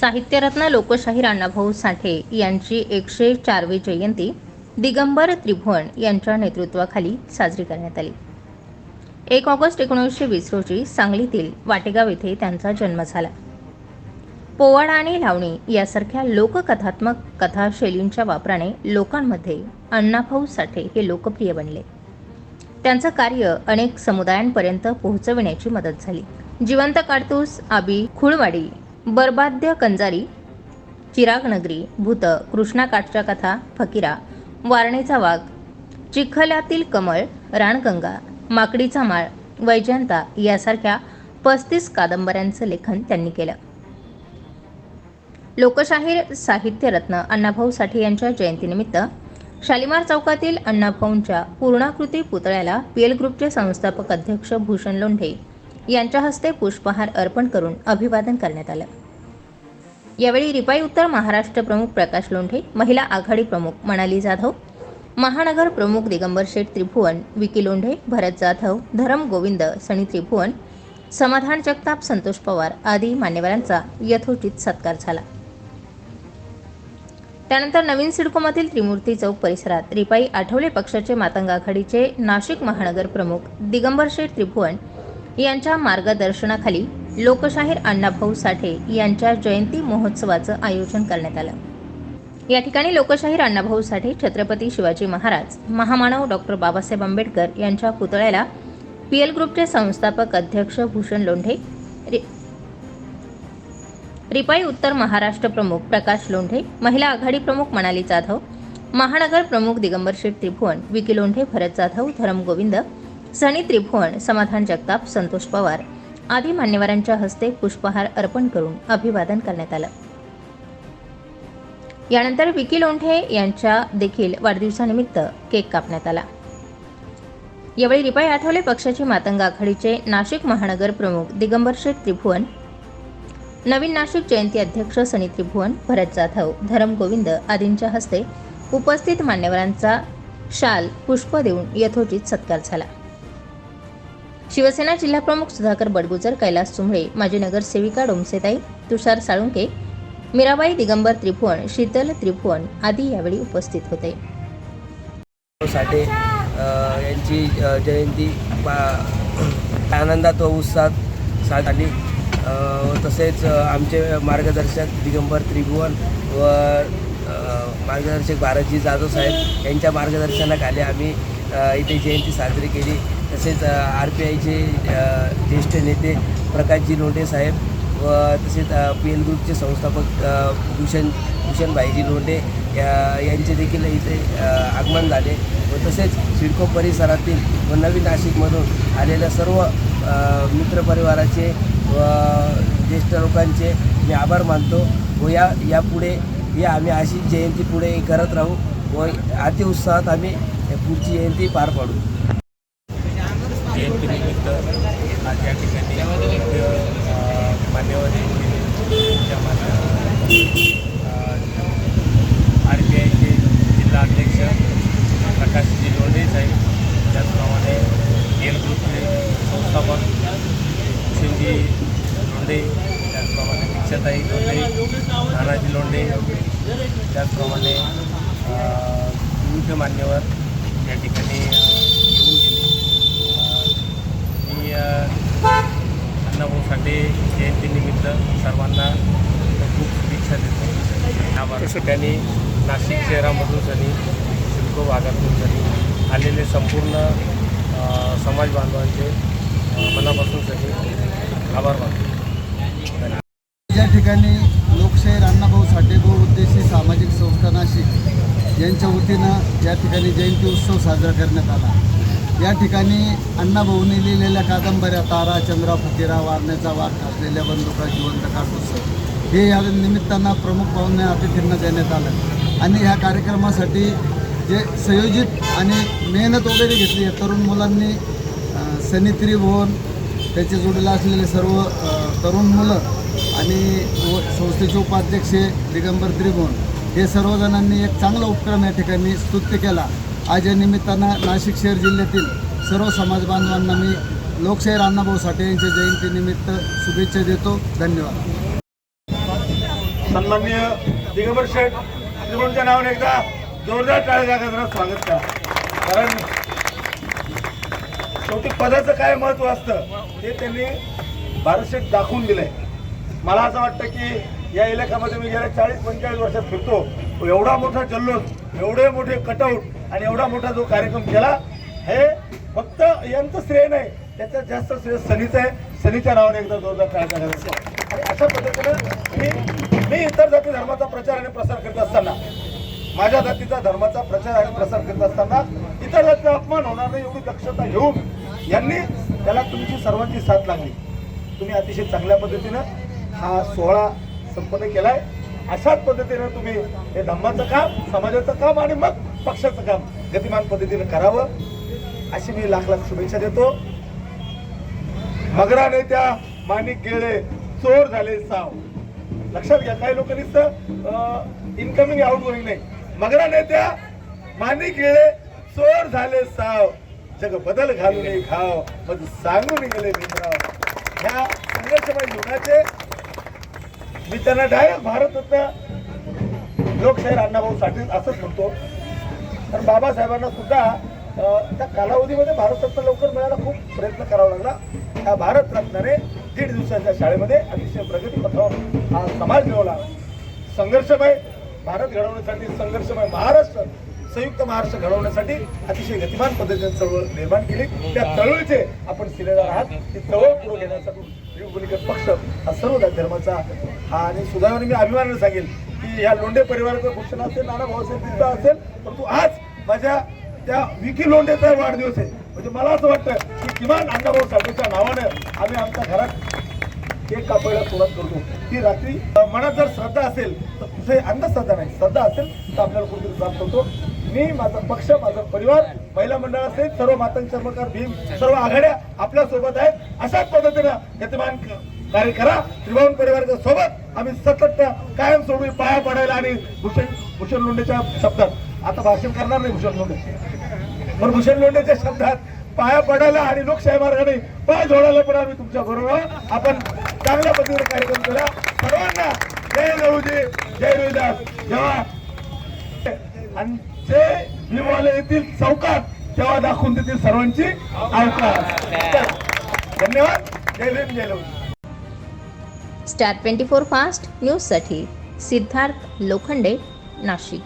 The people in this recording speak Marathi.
साहित्यरत्न लोकशाहीर अण्णाभाऊ साठे यांची एकशे चारवी जयंती दिगंबर त्रिभुवन यांच्या नेतृत्वाखाली साजरी करण्यात आली. एक ऑगस्ट एकोणीसशे वीस रोजी सांगलीतील वाटेगाव येथे त्यांचा जन्म झाला. पोवाडा आणि लावणी यासारख्या लोककथात्मक कथाशैलींच्या वापराने लोकांमध्ये अण्णाभाऊ साठे हे लोकप्रिय बनले. त्यांचं कार्य अनेक समुदायांपर्यंत पोहोचविण्याची मदत झाली. जिवंत काडतूस आबी खुळवाडी बरबाद्य कंजारी चिराग नगरी भूत कृष्णाकाठच्या कथा फकीरा वारणेचा वाघ चिखलातील कमळ राणगंगा माकडीचा माळ वैजंता यासारख्या पस्तीस कादंबऱ्यांचं लेखन त्यांनी केलं. लोकशाहीर साहित्यरत्न अण्णाभाऊ साठे यांच्या जयंतीनिमित्त शालिमार चौकातील अण्णाभाऊंच्या पूर्णाकृती पुतळ्याला पीएल ग्रुपचे संस्थापक अध्यक्ष भूषण लोंढे यांच्या हस्ते पुष्पहार अर्पण करून अभिवादन करण्यात आलं. यावेळी रिपाई उत्तर महाराष्ट्र प्रमुख प्रकाश लोंढे महिला आघाडी प्रमुख मनाली जाधव महानगर प्रमुख दिगंबर शेठ त्रिभुवन विकी लोंढे भरत जाधव धरम गोविंद सनी त्रिभुवन समाधान जगताप संतोष पवार आदी मान्यवरांचा यथोचित सत्कार झाला. त्यानंतर नवीन सिडकोमधील त्रिमूर्ती चौक परिसरात रिपाई आठवले पक्षाचे मातंग आघाडीचे नाशिक महानगर प्रमुख दिगंबर शेठ त्रिभुवन यांच्या मार्गदर्शनाखाली लोकशाहीर अण्णाभाऊ साठे यांच्या जयंती महोत्सवाचं आयोजन करण्यात आलं. या ठिकाणी लोकशाहीर अण्णाभाऊ साठे छत्रपती शिवाजी महाराज महामानव डॉक्टर बाबासाहेब आंबेडकर यांच्या पुतळ्याला पीएल ग्रुपचे संस्थापक अध्यक्ष भूषण लोंढे रि- रिपाई उत्तर महाराष्ट्र प्रमुख प्रकाश लोंढे महिला आघाडी प्रमुख मनाली जाधव महानगर प्रमुख दिगंबर शेठ त्रिभुवन विकी लोंढे भरत जाधव धरम गोविंद सनी त्रिभुवन समाधान जगताप संतोष पवार आदी मान्यवरांच्या हस्ते पुष्पहार अर्पण करून अभिवादन करण्यात आलं. यानंतर विकी लोंढे यांच्या देखील वाढदिवसानिमित्त केक कापण्यात आला. यावेळी रिपाई आठवले पक्षाची मातंग आघाडीचे नाशिक महानगर प्रमुख दिगंबर शेठ त्रिभुवन नवीन नाशिक जयंती अध्यक्ष सनी त्रिभुवन भरत जाधव धरम गोविंद आदींच्या हस्ते उपस्थित मान्यवरांचा शाल पुष्प देऊन यथोचित सत्कार झाला. शिवसेना जिल्हाप्रमुख सुधाकर बडगुजर कैलास चुंबळे माजी नगरसेविका डोमसेताई तुषार साळुंके मीराबाई दिगंबर त्रिभुवन शीतल त्रिभुवन आदी यावेळी उपस्थित होते. साठे यांची जयंती आनंदात व उत्साहात साथ आली तसेच आमचे मार्गदर्शक दिगंबर त्रिभुवन व मार्गदर्शक भारतजी जाधव साहेब यांच्या मार्गदर्शनाखाली आम्ही इथे जयंती साजरी केली. तसेच आर पी आयचे ज्येष्ठ नेते प्रकाशजी लोंढे साहेब व तसेच पी एल ग्रुपचे संस्थापक भूषण भूषण भाईजी लोंढे या- यांचे देखील इथे आगमन झाले व तसेच सिडको परिसरातील व नवीन नाशिकमधून आलेल्या सर्व मित्रपरिवाराचे व ज्येष्ठ लोकांचे मी आभार मानतो व या यापुढे या आम्ही अशी जयंती पुढे करत राहू व अतिउत्साहात आम्ही पुढची जयंती पार पाडू. जयंतीनिमित्त आज या ठिकाणी विविध, मान्यवर आर बी आयचे जिल्हा अध्यक्ष प्रकाशजी लोंढे साहेब त्याचप्रमाणे एल ग्रुपचे संस्थापक शिवजी लोंढे त्याचप्रमाणे दीक्षाताई लोंढे नानाजी लोंढे त्याचप्रमाणे विविध मान्यवर या ठिकाणी अ, येऊन गेले अ, मी अ, अण्णाभाऊ साठे जयंतीनिमित्त सर्वांना खूप शुभेच्छा देतो या नाशिक शहरामधून सनी शुल्क भागातून सनी आलेले संपूर्ण समाज बांधवांचे मनापासून सनी आभार मानतो. या ठिकाणी लोकशाहीर अण्णाभाऊ साठेभाऊ बहुउद्देशी सामाजिक संस्था नाशिक यांच्या वतीनं या ठिकाणी जयंती उत्सव साजरा करण्यात आला या ठिकाणी अण्णाभाऊने लिहिलेल्या कादंबऱ्या तारा चंद्रा फकीरा वारण्याचा वार असलेल्या बंदुका जिवंत काटोत्सव हे या निमित्तानं प्रमुख पाहुणे अतिथींना देण्यात आलं. आणि ह्या कार्यक्रमासाठी जे संयोजित आणि मेहनत वगैरे घेतली आहे तरुण मुलांनी सनित्री सनी त्रिभुवन त्याच्या जोडीला असलेले सर्व तरुण मुलं आणि व संस्थेचे उपाध्यक्ष दिगंबर त्रिभुवन हे सर्वजणांनी एक चांगला उपक्रम या ठिकाणी स्तुत्य केला. आज या निमित्तानं नाशिक शहर जिल्ह्यातील सर्व समाज बांधवांना मी लोकशाहीर अण्णाभाऊ साठे यांच्या जयंतीनिमित्त शुभेच्छा देतो. धन्यवाद. सन्माननीय दिगंबर शेठ त्रिभुवनच्या नावाने एकदा जोरदार टाळ्या जरा स्वागत करा. कारण शेवटी पदाचं काय महत्त्व असतं ते त्यांनी भारतशेठ दाखवून दिलंय. मला असं वाटतं की या इलाक्यामध्ये मी गेल्या चाळीस पंचेचाळीस वर्षात फिरतो. एवढा मोठा जल्लोष एवढे मोठे कटआउट आणि एवढा मोठा जो कार्यक्रम केला हे फक्त यांचं श्रेय नाही त्याच्यात जास्त श्रेय सनीचं आहे. सनीच्या नावाने एकदा जोरदार टाळ्या करायचं आणि अशा पद्धतीनं मी इतर जाती धर्माचा प्रचार आणि प्रसार करत असताना माझ्या जातीचा धर्माचा प्रचार आणि प्रसार करत असताना इतर जातीचा अपमान होणार नाही एवढी दक्षता घेऊन यांनी त्याला तुमची सर्वांची साथ लागली. तुम्ही अतिशय चांगल्या पद्धतीनं हा सोहळा संपन्न केलाय. अशाच पद्धतीनं तुम्ही हे धर्माचं काम समाजाचं काम आणि मग पक्षाचं काम गतिमान पद्धतीनं करावं अशी मी लाख लाख शुभेच्छा देतो. मगराने त्या माणिक गेले चोर झाले साव. लक्षात घ्या काही लोक नुसतं इनकमिंग आउटगोईंग नाही. मगरा नेत्या मानी खेळे चोर झाले साव. जग बदल घालून खाव मग सांगून गेले भीमराव ह्या संघर्षमय युगाचे मी त्यांना डायरेक्ट भारतरत्न लोकशाहीर अण्णाभाऊ साठे असंच म्हणतो. कारण बाबासाहेबांना सुद्धा त्या कालावधीमध्ये भारतरत्न लवकर मिळायला खूप प्रयत्न करावा लागला. त्या भारतरत्नाने दीड दिवसाच्या शाळेमध्ये अतिशय प्रगती हा समाज मिळवला. संघर्षमय भारत घडवण्यासाठी संघर्षमय महाराष्ट्र संयुक्त महाराष्ट्र घडवण्यासाठी अतिशय गतिमान पद्धतीने चळवळ निर्माण केली. त्या चळवळीचे आपण सिलेदार आहात. ती चळवळ पुढे घेण्यासाठी रिपब्लिकन पक्ष हा सर्व धर्माचा हा आणि सुदैवाने मी अभिमानाने सांगेल की या लोंढे परिवाराचं भूषण असेल नाना भाऊ असेल तिथं असेल परंतु आज माझ्या त्या विकी लोंढेचा वाढदिवस आहे. म्हणजे मला असं वाटतं किमान अण्णाभाऊ साठेच्या नावानं आम्ही आमच्या घरात केक कापायला सुरुवात करतो ती रात्री मनात जर श्रद्धा असेल तर कुठे अंधश्रद्धा नाही. श्रद्धा असेल तर आपल्याला कुठेतरी प्राप्त होतो मी माझा पक्ष माझा परिवार महिला मंडळ असेल सर्व मातंग चर्मकार भीम सर्व आघाड्या आपल्यासोबत आहेत. अशाच पद्धतीनं गतिमान कार्य करा त्रिभुवन परिवाराच्या सोबत आम्ही सतत कायम सोडून पाया पडायला आणि भूषण भूषण लोंडेच्या शब्दात. आता भाषण करणार नाही भूषण लोंडे पण भूषण लोंडेच्या शब्दात पाया पडायला आणि लोकशाही मार्गाने पाय जोडायला पण आम्ही तुमच्या बरोबर आपण चांगल्या पद्धतीने कार्यक्रम केला. सर्वांना जय नवजी जय रविदास जेव्हा आणि जे भीमवाले येथील चौकात तेव्हा दाखवून देतील सर्वांची अवकाश. धन्यवाद. जय भीम जय लवजी स्टार ट्वेंटी फोर फास्ट न्यूजसाठी सिद्धार्थ लोखंडे नाशिक.